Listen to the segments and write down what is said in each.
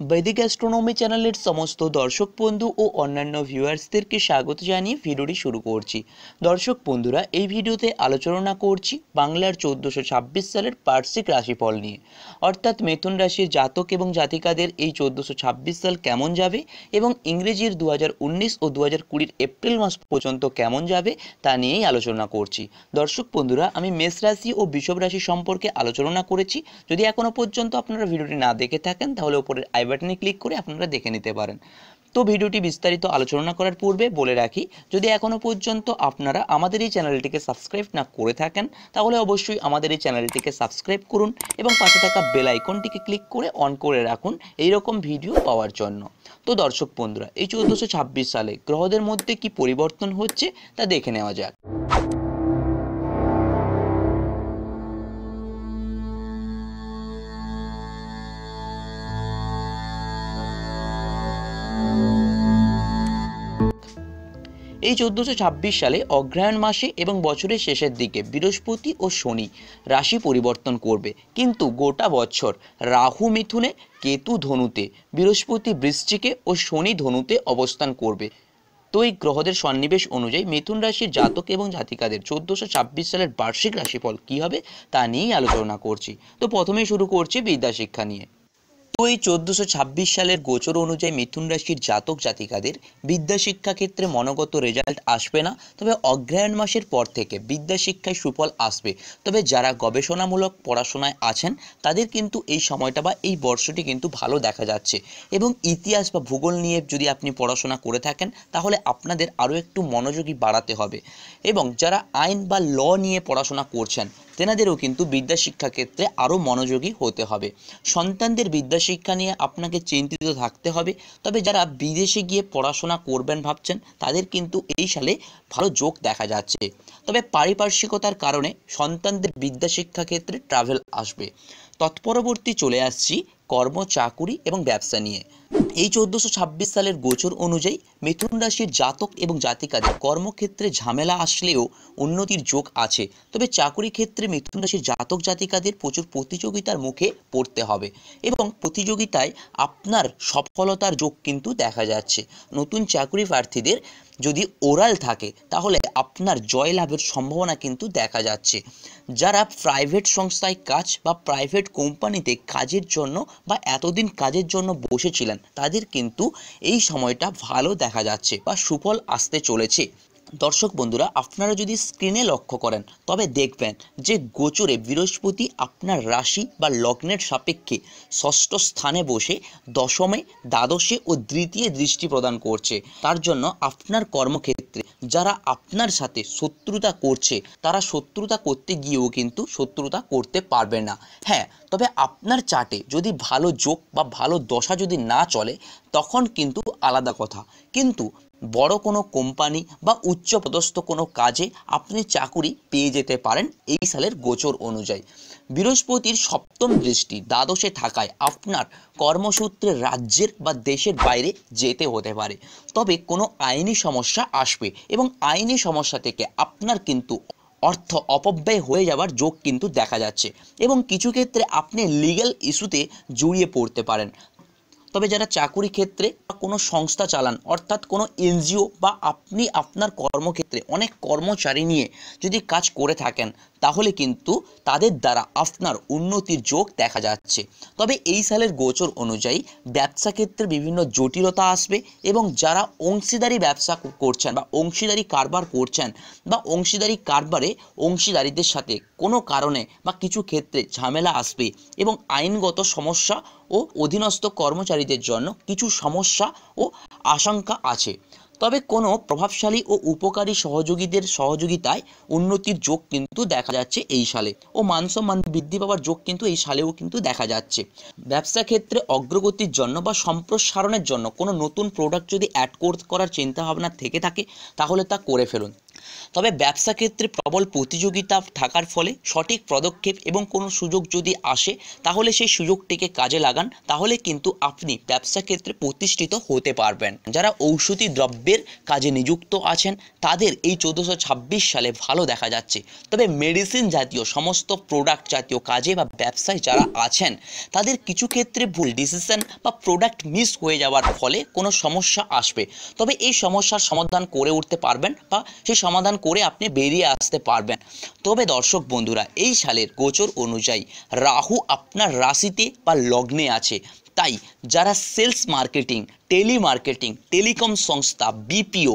বৈদিক অ্যাস্ট্রোনমি চ্যানেলের সমস্ত দর্শক বন্ধু ও অন্যান্য ভিউয়ার্সদেরকে স্বাগত জানিয়ে ভিডিওটি শুরু করছি। দর্শক বন্ধুরা, এই ভিডিওতে আলোচনা করছি বাংলার চোদ্দোশো ছাব্বিশ সালের বার্ষিক রাশিফল নিয়ে। অর্থাৎ মিথুন রাশির জাতক এবং জাতিকাদের এই চোদ্দোশো ছাব্বিশ সাল কেমন যাবে এবং ইংরেজির দু উনিশ ও দু হাজার কুড়ির এপ্রিল মাস পর্যন্ত কেমন যাবে তা নিয়েই আলোচনা করছি। দর্শক বন্ধুরা, আমি মেষ রাশি ও বিষব রাশি সম্পর্কে আলোচনা করেছি। যদি এখনও পর্যন্ত আপনারা ভিডিওটি না দেখে থাকেন, তাহলে উপরের আই বাটনে ক্লিক করে আপনারা দেখে নিতে পারেন। তো ভিডিওটি বিস্তারিত আলোচনা করার পূর্বে বলে রাখি, যদি এখনও পর্যন্ত আপনারা আমাদের এই চ্যানেলটিকে সাবস্ক্রাইব না করে থাকেন, তাহলে অবশ্যই আমাদের এই চ্যানেলটিকে সাবস্ক্রাইব করুন এবং পাশে থাকা বেল আইকনটিকে ক্লিক করে অন করে রাখুন এই রকম ভিডিও পাওয়ার জন্য। তো দর্শক বন্ধুরা, এই চৌদ্দশো সালে গ্রহদের মধ্যে কি পরিবর্তন হচ্ছে তা দেখে নেওয়া যাক। এই চোদ্দোশো ছাব্বিশ সালে অগ্রহায়ণ মাসে এবং বছরের শেষের দিকে বৃহস্পতি ও শনি রাশি পরিবর্তন করবে। কিন্তু গোটা বছর রাহু মিথুনে, কেতু ধনুতে, বৃহস্পতি বৃশ্চিকে ও শনি ধনুতে অবস্থান করবে। তো এই গ্রহদের সন্নিবেশ অনুযায়ী মিথুন রাশির জাতক এবং জাতিকাদের চোদ্দোশো ছাব্বিশ সালের বার্ষিক রাশিফল কী হবে তা নিয়েই আলোচনা করছি। তো প্রথমেই শুরু করছি বিদ্যাশিক্ষা নিয়ে। তো এই চোদ্দোশো ছাব্বিশ সালের গোচর অনুযায়ী মিথুন রাশির জাতক জাতিকাদের বিদ্যা শিক্ষা ক্ষেত্রে মনোগত রেজাল্ট আসবে না, তবে অগ্রহায়ণ মাসের পর থেকে বিদ্যা শিক্ষায় সুফল আসবে। তবে যারা গবেষণামূলক পড়াশোনায় আছেন, তাদের কিন্তু এই সময়টা বা এই বর্ষটি কিন্তু ভালো দেখা যাচ্ছে। এবং ইতিহাস বা ভূগোল নিয়ে যদি আপনি পড়াশোনা করে থাকেন, তাহলে আপনাদের আরও একটু মনোযোগী বাড়াতে হবে। এবং যারা আইন বা ল নিয়ে পড়াশোনা করছেন তেনাদেরও কিন্তু বিদ্যা শিক্ষা ক্ষেত্রে আরও মনোযোগী হতে হবে। সন্তানদের বিদ্যা শিক্ষা নিয়ে আপনাকে চিন্তিত থাকতে হবে, তবে যারা বিদেশে গিয়ে পড়াশোনা করবেন ভাবছেন, তাদের কিন্তু এই সালে ভালো যোগ দেখা যাচ্ছে। তবে পারিপার্শ্বিকতার কারণে সন্তানদের বিদ্যা শিক্ষা ক্ষেত্রে ট্রাভেল আসবে। তৎপরবর্তী চলে আসছি কর্ম, চাকুরি এবং ব্যবসা নিয়ে। এই চোদ্দোশো ছাব্বিশ সালের গোচর অনুযায়ী মিথুন রাশির জাতক এবং জাতিকাদের কর্মক্ষেত্রে ঝামেলা আসলেও উন্নতির যোগ আছে। তবে চাকুরি ক্ষেত্রে মিথুন রাশির জাতক জাতিকাদের প্রচুর প্রতিযোগিতার মুখে পড়তে হবে এবং প্রতিযোগিতায় আপনার সফলতার যোগ কিন্তু দেখা যাচ্ছে। নতুন চাকুরি প্রার্থীদের যদি ওরাল থাকে, তাহলে আপনার জয় লাভের সম্ভাবনা কিন্তু দেখা যাচ্ছে। যারা প্রাইভেট সংস্থায় কাজ বা প্রাইভেট কোম্পানিতে কাজের জন্য বা এতদিন কাজের জন্য বসেছিলেন, তাদের কিন্তু এই সময়টা ভালো দেখা যাচ্ছে বা সুফল আসতে চলেছে। দর্শক বন্ধুরা, আপনারা যদি স্ক্রিনে লক্ষ্য করেন, তবে দেখবেন যে গোচরে বৃহস্পতি আপনার রাশি বা লগ্নের সাপেক্ষে ষষ্ঠ স্থানে বসে দশমে, দ্বাদশে ও দ্বিতীয় দৃষ্টি প্রদান করছে। তার জন্য আপনার কর্মক্ষেত্রে যারা আপনার সাথে শত্রুতা করছে, তারা শত্রুতা করতে গিয়েও কিন্তু শত্রুতা করতে পারবে না। হ্যাঁ তবে আপনার চার্টে যদি ভালো যোগ বা ভালো দশা যদি না চলে, তখন কিন্তু আলাদা কথা। কিন্তু বড় কোনো কোম্পানি বা উচ্চপদস্থ কোনো কাজে আপনি চাকুরি পেয়ে যেতে পারেন এই সালের গোচর অনুযায়ী। বৃহস্পতির সপ্তম দৃষ্টি দ্বাদশে থাকায় আপনার কর্মসূত্রে রাজ্যের বা দেশের বাইরে যেতে হতে পারে। তবে কোনো আইনি সমস্যা আসবে এবং আইনি সমস্যা থেকে আপনার কিন্তু অর্থ অপব্যয় হয়ে যাওয়ার যোগ কিন্তু দেখা যাচ্ছে এবং কিছু ক্ষেত্রে আপনি লিগ্যাল ইস্যুতে জড়িয়ে পড়তে পারেন। তবে যারা চাকুরি ক্ষেত্রে কোনো সংস্থা চালান, অর্থাৎ কোনো এনজিও বা আপনি আপনার কর্মক্ষেত্রে অনেক কর্মচারী নিয়ে যদি কাজ করে থাকেন তাহলে কিন্তু তাদের দ্বারা আপনার উন্নতির যোগ দেখা যাচ্ছে। তবে এই সালের গোচর অনুযায়ী ব্যবসা ক্ষেত্রে বিভিন্ন জটিলতা আসবে এবং যারা অংশীদারি ব্যবসা করছেন বা অংশীদারি কারবার করছেন বা অংশীদারি কারবারে অংশীদারিদের সাথে কোনো কারণে বা কিছু ক্ষেত্রে ঝামেলা আসবে এবং আইনগত সমস্যা ও অধীনস্থ কর্মচারীদের জন্য কিছু সমস্যা ও আশঙ্কা আছে। তবে কোনো প্রভাবশালী ও উপকারী সহযোগীদের সহযোগিতায় উন্নতির যোগ কিন্তু দেখা যাচ্ছে এই সালে ও মানসম্মান বৃদ্ধি পাওয়ার যোগ কিন্তু এই সালেও কিন্তু দেখা যাচ্ছে। ব্যবসা ক্ষেত্রে অগ্রগতির জন্য বা সম্প্রসারণের জন্য কোনো নতুন প্রোডাক্ট যদি অ্যাড করার চিন্তাভাবনা থেকে থাকে, তাহলে তা করে ফেলুন। তবে ব্যবসা ক্ষেত্রে প্রবল প্রতিযোগিতা থাকার ফলে সঠিক পদক্ষেপ এবং কোনো সুযোগ যদি আসে, তাহলে সেই সুযোগটিকে কাজে লাগান, তাহলে কিন্তু আপনি ব্যবসা ক্ষেত্রে প্রতিষ্ঠিত হতে পারবেন। যারা ঔষধি দ্রব্যের কাজে নিযুক্ত আছেন, তাদের এই চোদ্দোশো সালে ভালো দেখা যাচ্ছে। তবে মেডিসিন জাতীয় সমস্ত প্রোডাক্ট জাতীয় কাজে বা ব্যবসায় যারা আছেন, তাদের কিছু ক্ষেত্রে ভুল ডিসিশন বা প্রোডাক্ট মিস হয়ে যাওয়ার ফলে কোনো সমস্যা আসবে। তবে এই সমস্যার সমাধান করে উঠতে পারবেন বা সেই সমাধান করে আপনি বেরিয়ে আসতে পারবেন। তবে দর্শক বন্ধুরা, এই সালের গোচর অনুযায়ী রাহু আপনার রাশিতে বা লগ্নে আছে। তাই যারা সেলস মার্কেটিং টেলিমার্কেটিং, টেলিকম সংস্থা, বিপিও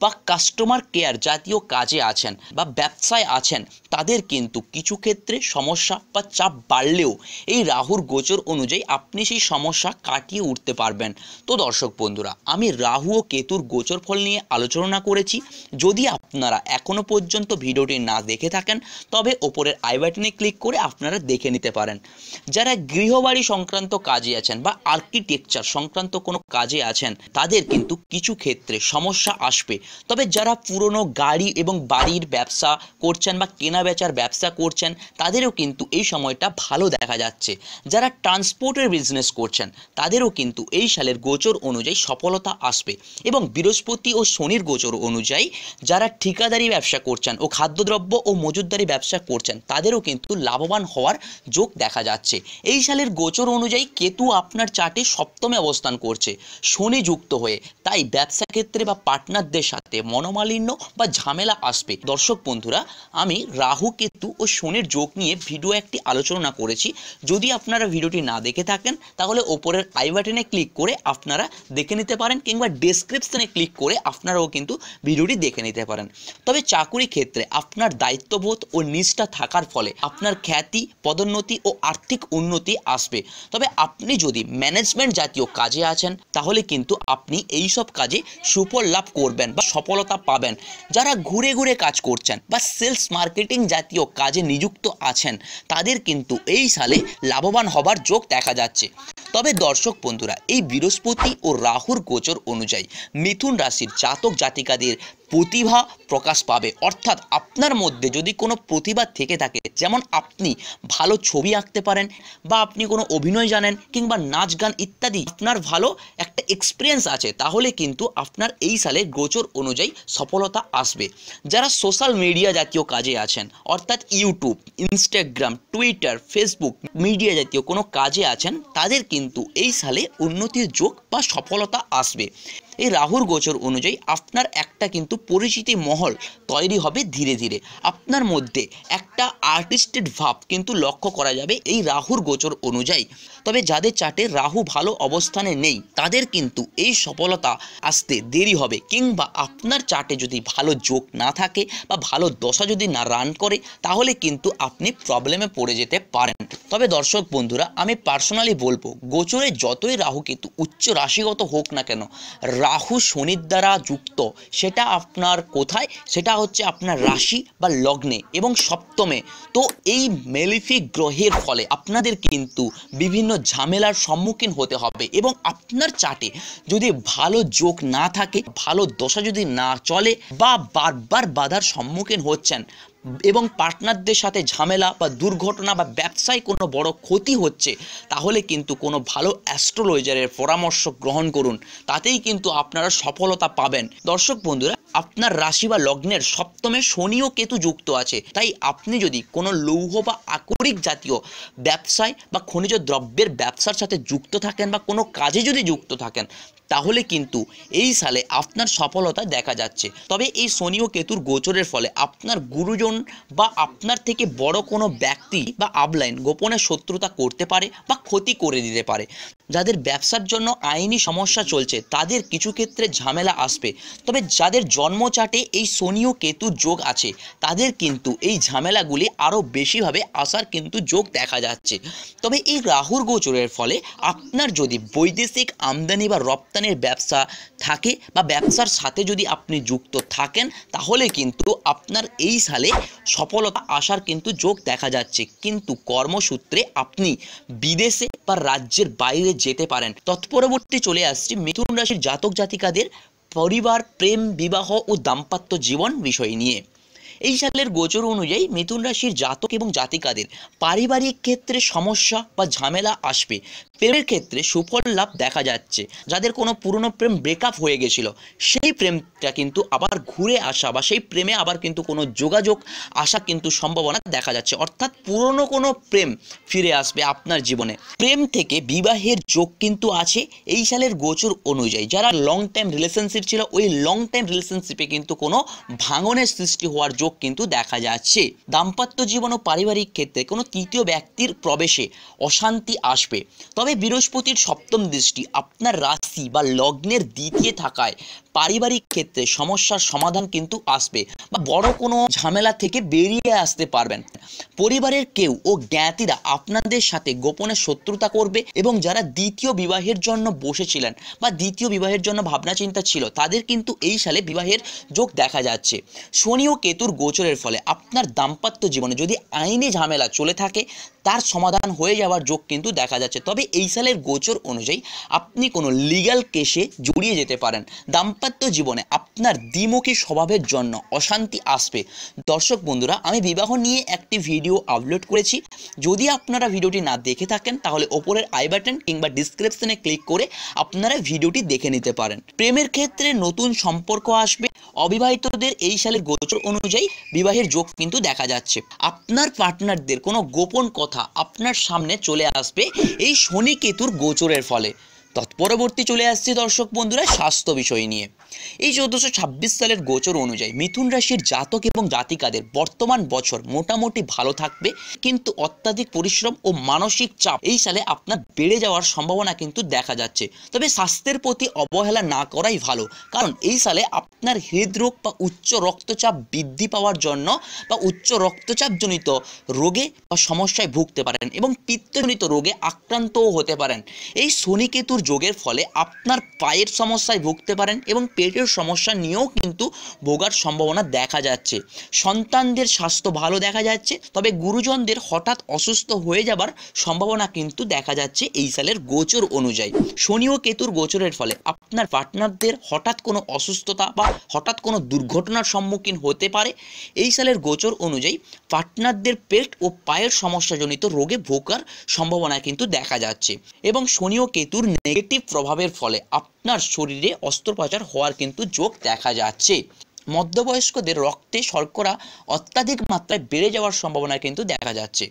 বা কাস্টমার কেয়ার জাতীয় কাজে আছেন বা ব্যবসায় আছেন, তাদের কিন্তু কিছু ক্ষেত্রে সমস্যা বা চাপ বাড়লেও এই রাহুর গোচর অনুযায়ী আপনি সেই সমস্যা কাটিয়ে উঠতে পারবেন। তো দর্শক বন্ধুরা, আমি রাহু ও কেতুর গোচর ফল নিয়ে আলোচনা করেছি। যদি আপনারা এখনও পর্যন্ত ভিডিওটি না দেখে থাকেন, তবে ওপরের আই বাটনে ক্লিক করে আপনারা দেখে নিতে পারেন। যারা গৃহবাড়ি সংক্রান্ত কাজে আছেন বা আর্কিটেকচার সংক্রান্ত কোনো কাজে আছেন, তাদের কিন্তু কিছু ক্ষেত্রে সমস্যা আসবে। তবে যারা পুরনো গাড়ি এবং বাড়ির ব্যবসা করছেন বা কেনা বেচার ব্যবসা করছেন, তাদেরও কিন্তু এই সময়টা ভালো দেখা যাচ্ছে। যারা ট্রান্সপোর্টের বিজনেস করছেন, তাদেরও কিন্তু এই সালের গোচর অনুযায়ী সফলতা আসবে এবং বৃহস্পতি ও শনির গোচর অনুযায়ী যারা ঠিকাদারি ব্যবসা করছেন ও খাদ্যদ্রব্য ও মজুদদারি ব্যবসা করছেন, তাদেরও কিন্তু লাভবান হওয়ার যোগ দেখা যাচ্ছে। এই সালের গোচর অনুযায়ী কেতু আপনার চার্টে সপ্তমে অবস্থান করছে। শনি যুক্ত হয়ে, তাই ব্যবসা ক্ষেত্রে বা পার্টনারদের সাথে মনোমালিন্য বা ঝামেলা আসবে। দর্শক বন্ধুরা, আমি রাহু, কেতু ও শনির যোগ নিয়ে ভিডিও একটি আলোচনা করেছি। যদি আপনারা ভিডিওটি না দেখে থাকেন, তাহলে ওপরের আই বাটনে ক্লিক করে আপনারা দেখে নিতে পারেন কিংবা ডেসক্রিপশনে ক্লিক করে আপনারাও কিন্তু ভিডিওটি দেখে নিতে পারেন। তবে চাকুরি ক্ষেত্রে আপনার দায়িত্ববোধ ও নিষ্ঠা থাকার ফলে আপনার খ্যাতি, পদোন্নতি ও আর্থিক উন্নতি আসবে। তবে আপনি যদি ম্যানেজমেন্ট জাতীয় কাজে আছেন, তাহলে কিন্তু আপনি এই সব কাজে সুফল লাভ করবেন বা সফলতা পাবেন। যারা ঘুরে ঘুরে কাজ করছেন বা সেলস মার্কেটিং জাতীয় কাজে নিযুক্ত আছেন, তাদের কিন্তু এই সালে লাভবান হবার যোগ দেখা যাচ্ছে। তবে দর্শক বন্ধুরা, এই বৃহস্পতি ও রাহুর গোচর অনুযায়ী মিথুন রাশির জাতক জাতিকাদের প্রতিভা প্রকাশ পাবে। অর্থাৎ আপনার মধ্যে যদি কোনো প্রতিভা থেকে থাকে, যেমন আপনি ভালো ছবি আঁকতে পারেন বা আপনি কোনো অভিনয় জানেন কিংবা নাচ, গান ইত্যাদি, আপনার ভালো একটা এক্সপিরিয়েন্স আছে, তাহলে কিন্তু আপনার এই সালে গোচর অনুযায়ী সফলতা আসবে। যারা সোশ্যাল মিডিয়া জাতীয় কাজে আছেন, অর্থাৎ YouTube Instagram Twitter Facebook media জাতীয় কোনো কাজে আছেন, তাদের কিন্তু এই সালে উন্নতির যোগ বা সফলতা আসবে। এই রাহুর গোচর অনুযায়ী আপনার একটা কিন্তু পরিচিতি মহল তৈরি হবে ধীরে ধীরে। আপনার মধ্যে একটা আর্টিস্টেড ভাব কিন্তু লক্ষ্য করা যাবে এই রাহুর গোচর অনুযায়ী। তবে যাদের চার্টে রাহু ভালো অবস্থানে নেই, তাদের কিন্তু এই সফলতা আসতে দেরি হবে কিংবা আপনার চার্টে যদি ভালো যোগ না থাকে বা ভালো দশা যদি না রান করে, তাহলে কিন্তু আপনি প্রবলেমে পড়ে যেতে পারেন। তবে দর্শক বন্ধুরা, আমি পার্সোনালি বলব, গোচরে যতই রাহু কিন্তু উচ্চ রাশিগত হোক না কেন রাহু শনির দ্বারা যুক্ত, সেটা আপনার কোথায়? সেটা হচ্ছে আপনার রাশি বা লগ্নে এবং সপ্তমে। তো এই মেলিফিক গ্রহের ফলে আপনাদের কিন্তু বিভিন্ন ঝামেলার সম্মুখীন হতে হবে এবং আপনার চার্টে যদি ভালো যোগ না থাকে, ভালো দশা যদি না চলে বা বারবার বাধার সম্মুখীন হচ্ছেন এবং পার্টনারদের সাথে ঝামেলা বা দুর্ঘটনা বা ব্যবসায় কোনো বড় ক্ষতি হচ্ছে, তাহলে কিন্তু কোনো ভালো অ্যাস্ট্রোলজারের পরামর্শ গ্রহণ করুন। তাতেই কিন্তু আপনারা সফলতা পাবেন। দর্শক বন্ধুরা, আপনার রাশি বা লগ্নের সপ্তমে শনি ও কেতু যুক্ত আছে। তাই আপনি যদি কোনো লৌহ বা আকরিক জাতীয় ব্যবসায় বা খনিজ দ্রব্যের ব্যবসার সাথে যুক্ত থাকেন বা কোনো কাজে যদি যুক্ত থাকেন তাহলে কিন্তু এই সালে আপনার সফলতা দেখা যাচ্ছে। তবে এই শনি ও কেতুর গোচরের ফলে আপনার গুরুজন বা আপনার থেকে বড় কোনো ব্যক্তি বা আপলাইন গোপনে শত্রুতা করতে পারে বা ক্ষতি করে দিতে পারে। যাদের ব্যবসার জন্য আইনি সমস্যা চলছে, তাদের কিছু ক্ষেত্রে ঝামেলা আসবে। তবে যাদের জন্মচাটে এই শনি ও কেতুর যোগ আছে, তাদের কিন্তু এই ঝামেলাগুলি আরও বেশিভাবে আসার কিন্তু যোগ দেখা যাচ্ছে। তবে এই রাহুর গোচরের ফলে আপনার যদি বৈদেশিক আমদানি বা রপ্তানির ব্যবসা থাকে বা ব্যবসার সাথে যদি আপনি যুক্ত থাকেন, তাহলে কিন্তু আপনার এই সালে সফলতা আসার কিন্তু যোগ দেখা যাচ্ছে। কিন্তু কর্মসূত্রে আপনি বিদেশে বা রাজ্যের বাইরে যেতে পারেন। তৎপরবর্তী চলে আসছে মিথুন রাশির জাতক জাতিকাদের পরিবার, প্রেম, বিবাহ ও দাম্পাত্য জীবন বিষয় নিয়ে। এই সালের গোচর অনুযায়ী মিথুন রাশির জাতক এবং জাতিকাদের পারিবারিক ক্ষেত্রে সমস্যা বা ঝামেলা আসবে। প্রেমের ক্ষেত্রে সুফল লাভ দেখা যাচ্ছে, যাদের কোনো পুরনো প্রেম ব্রেকআপ হয়ে গেছিল। সেই প্রেমটা কিন্তু আবার ঘুরে আসা বা সেই প্রেমে আবার কিন্তু কোনো যোগাযোগ আসা কিন্তু সম্ভাবনা দেখা যাচ্ছে। অর্থাৎ পুরনো কোনো প্রেম ফিরে আসবে আপনার জীবনে। প্রেম থেকে বিবাহের যোগ কিন্তু আছে এই সালের গোচর অনুযায়ী। যারা লং টাইম রিলেশনশিপ ছিল, ওই লং টাইম রিলেশনশিপে কিন্তু কোনো ভাঙনের সৃষ্টি হওয়ার যোগ কিন্তু দেখা যাচ্ছে। দাম্পত্য জীবন ও পারিবারিক ক্ষেত্রে কোনো তৃতীয় ব্যক্তির প্রবেশে অশান্তি আসবে। তবে বৃহস্পতির সপ্তম দৃষ্টি আপনার রাশি বা লগ্নের দ্বিতীয় থাকায়। পারিবারিক ক্ষেত্রে সমস্যার সমাধান কিন্তু আসবে বা বড় কোনো ঝামেলা থেকে বেরিয়ে আসতে পারবেন। পরিবারের কেউ ও জ্ঞাতিরা আপনাদের সাথে গোপনে শত্রুতা করবে এবং যারা দ্বিতীয় বিবাহের জন্য বসেছিলেন বা দ্বিতীয় বিবাহের জন্য ভাবনা চিন্তা ছিল, তাদের কিন্তু এই সালে বিবাহের যোগ দেখা যাচ্ছে। শনি ও কেতুর গোচরের ফলে আপনার দাম্পত্য জীবনে যদি আইনি ঝামেলা চলে থাকে, তার সমাধান হয়ে যাওয়ার যোগ কিন্তু দেখা যাচ্ছে। তবে এই সালের গোচর অনুযায়ী আপনি কোনো লিগ্যাল কেসে জড়িয়ে যেতে পারেন। দাম্পত্য জীবনে আপনার দ্বিমুখী স্বভাবের জন্য অশান্তি আসবে। দর্শক বন্ধুরা, আমি বিবাহ নিয়ে একটি ভিডিও আপলোড করেছি। যদি আপনারা ভিডিওটি না দেখে থাকেন, তাহলে ওপরের আই বাটন কিংবা ডিসক্রিপশনে ক্লিক করে আপনারা ভিডিওটি দেখে নিতে পারেন। প্রেমের ক্ষেত্রে নতুন সম্পর্ক আসবে। অবিবাহিতদের এই সালের গোচর অনুযায়ী বিবাহের যোগ কিন্তু দেখা যাচ্ছে। আপনার পার্টনারদের কোনো গোপন কথা আপনার সামনে চলে আসবে এই শনি কেতুর গোচরের ফলে। তৎপরবর্তী চলে আসছি দর্শক বন্ধুরা স্বাস্থ্য বিষয় নিয়ে। এই চোদ্দোশো ছাব্বিশ সালের গোচর অনুযায়ী মিথুন রাশির জাতক এবং জাতিকাদের বর্তমান বছর মোটামুটি ভালো থাকবে, কিন্তু অত্যাধিক পরিশ্রম ও মানসিক চাপ এই সালে আপনার বেড়ে যাওয়ার সম্ভাবনা কিন্তু দেখা যাচ্ছে। তবে স্বাস্থ্যের প্রতি অবহেলা না করাই ভালো, কারণ এই সালে আপনার হৃদরোগ বা উচ্চ রক্তচাপ বৃদ্ধি পাওয়ার জন্য বা উচ্চ রক্তচাপজনিত রোগে বা সমস্যায় ভুগতে পারেন এবং পিত্তজনিত রোগে আক্রান্তও হতে পারেন। এই শনিকেতুর যোগের ফলে আপনার পায়ের সমস্যায় ভুগতে পারেন এবং পেটের সমস্যা নিয়েও কিন্তু ভোগার সম্ভাবনা দেখা যাচ্ছে। সন্তানদের স্বাস্থ্য ভালো দেখা যাচ্ছে, তবে গুরুজনদের হঠাৎ অসুস্থ হয়ে যাবার সম্ভাবনা কিন্তু দেখা যাচ্ছে এই সালের গোচর অনুযায়ী। শনি ও কেতুর গোচরের ফলে আপনার পার্টনারদের হঠাৎ কোনো অসুস্থতা বা হঠাৎ কোনো দুর্ঘটনার সম্মুখীন হতে পারে। এই সালের গোচর অনুযায়ী পার্টনারদের পেট ও পায়ের সমস্যাজনিত রোগে ভোগার সম্ভাবনা কিন্তু দেখা যাচ্ছে এবং শনি ও কেতুর নেগেটিভ প্রভাবের ফলে আপনার শরীরে অস্ত্রোপচার হওয়ার কিন্তু যোগ দেখা যাচ্ছে। মধ্যবয়স্কদের রক্তে শর্করা অত্যাধিক মাত্রায় বেড়ে যাওয়ার সম্ভাবনা কিন্তু দেখা যাচ্ছে।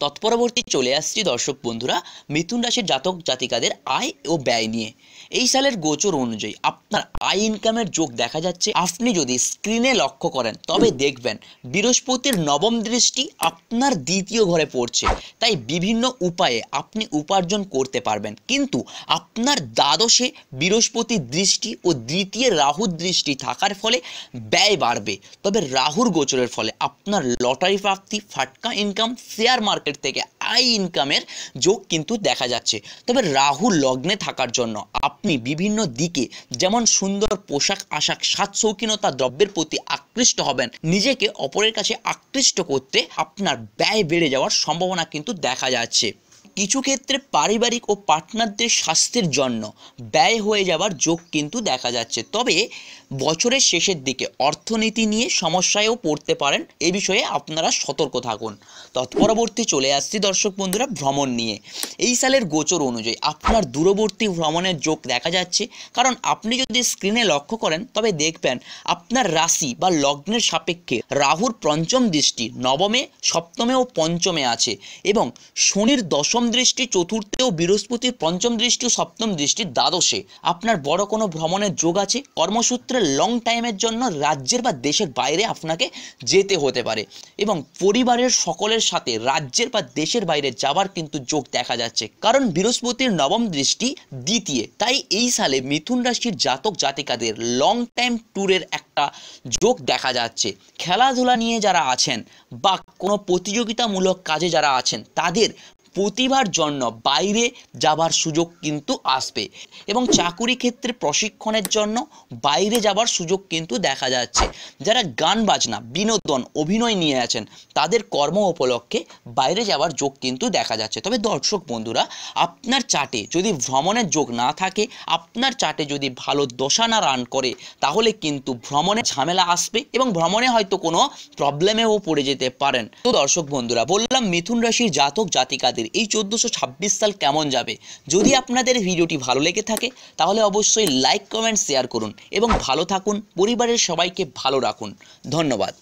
তৎপরবর্তী চলে আসছি দর্শক বন্ধুরা, মিথুন রাশির জাতক জাতিকাদের আয় ও ব্যয় নিয়ে। এই সালের গোচর অনুযায়ী আপনার আয় ইনকামের যোগ দেখা যাচ্ছে। আপনি যদি স্ক্রিনে লক্ষ্য করেন, তবে দেখবেন বৃহস্পতির নবম দৃষ্টি আপনার দ্বিতীয় ঘরে পড়ছে। তাই বিভিন্ন উপায়ে আপনি উপার্জন করতে পারবেন। কিন্তু আপনার দ্বাদশে বৃহস্পতির দৃষ্টি ও দ্বিতীয় রাহুর দৃষ্টি থাকার ফলে ব্যয় বাড়বে। তবে রাহুর গোচরের ফলে আপনার লটারি প্রাপ্তি, ফাটকা ইনকাম শেয়ার মার্কেট থেকে আয় ইনকামের যোগ কিন্তু দেখা যাচ্ছে। তবে রাহু লগ্নে থাকার জন্য আপনি বিভিন্ন দিকে যেমন সুন্দর পোশাক, আশাক সাতশৌখিনতা দ্রব্যের প্রতি আকৃষ্ট হবেন, নিজেকে অপরের কাছে আকৃষ্ট করতে আপনার ব্যয় বেড়ে যাওয়ার সম্ভাবনা কিন্তু দেখা যাচ্ছে। কিছু ক্ষেত্রে পারিবারিক ও পার্টনারদের স্বাস্থ্যের জন্য ব্যয় হয়ে যাওয়ার যোগ কিন্তু দেখা যাচ্ছে। তবে বছরের শেষের দিকে অর্থনীতি নিয়ে সমস্যায়ও পড়তে পারেন, এ বিষয়ে আপনারা সতর্ক থাকুন। তৎপরবর্তী চলে আসছি দর্শক বন্ধুরা ভ্রমণ নিয়ে। এই সালের গোচর অনুযায়ী আপনার দূরবর্তী ভ্রমণের যোগ দেখা যাচ্ছে। কারণ আপনি যদি স্ক্রিনে লক্ষ্য করেন, তবে দেখবেন আপনার রাশি বা লগ্নের সাপেক্ষে রাহুর পঞ্চম দৃষ্টি নবমে, সপ্তমে ও পঞ্চমে আছে এবং শনির দশম দৃষ্টি চতুর্থে ও বৃহস্পতির পঞ্চম দৃষ্টি ও সপ্তম দৃষ্টি দ্বাদশে। আপনার বড় কোনো ভ্রমণের যোগ আছে? কর্মসূত্রে লং টাইমের জন্য রাজ্যের বা দেশের বাইরে আপনাকে যেতে হতে পারে। এবং পরিবারের সকলের সাথে রাজ্যের বা দেশের বাইরে যাওয়ার কিন্তু যোগ দেখা যাচ্ছে। কারণ বৃহস্পতির নবম দৃষ্টি দ্বিতীয়। তাই এই সালে মিথুন রাশির জাতক জাতিকাদের লং টাইম ট্যুরের একটা যোগ দেখা যাচ্ছে। খেলাধুলা নিয়ে যারা আছেন বা কোনো প্রতিযোগিতামূলক কাজে যারা আছেন, তাদের প্রতিভার জন্য বাইরে যাবার সুযোগ কিন্তু আসবে এবং চাকুরি ক্ষেত্রে প্রশিক্ষণের জন্য বাইরে যাবার সুযোগ কিন্তু দেখা যাচ্ছে। যারা গান বাজনা, বিনোদন, অভিনয় নিয়ে আছেন, তাদের কর্ম উপলক্ষে বাইরে যাওয়ার যোগ কিন্তু দেখা যাচ্ছে। তবে দর্শক বন্ধুরা, আপনার চাটে যদি ভ্রমণের যোগ না থাকে, আপনার চাটে যদি ভালো দশা না রান করে, তাহলে কিন্তু ভ্রমণে ঝামেলা আসবে এবং ভ্রমণে হয়তো কোনো প্রবলেমেও পড়ে যেতে পারেন। তো দর্শক বন্ধুরা, বললাম মিথুন রাশির জাতক জাতিকাদের এই চোদ্দোশো ছাব্বিশ সাল কেমন যাবে। যদি আপনাদের ভিডিওটি ভালো লেগে থাকে, তাহলে অবশ্যই লাইক কমেন্ট শেয়ার করুন এবং ভালো থাকুন, পরিবারের সবাইকে ভালো রাখুন। ধন্যবাদ।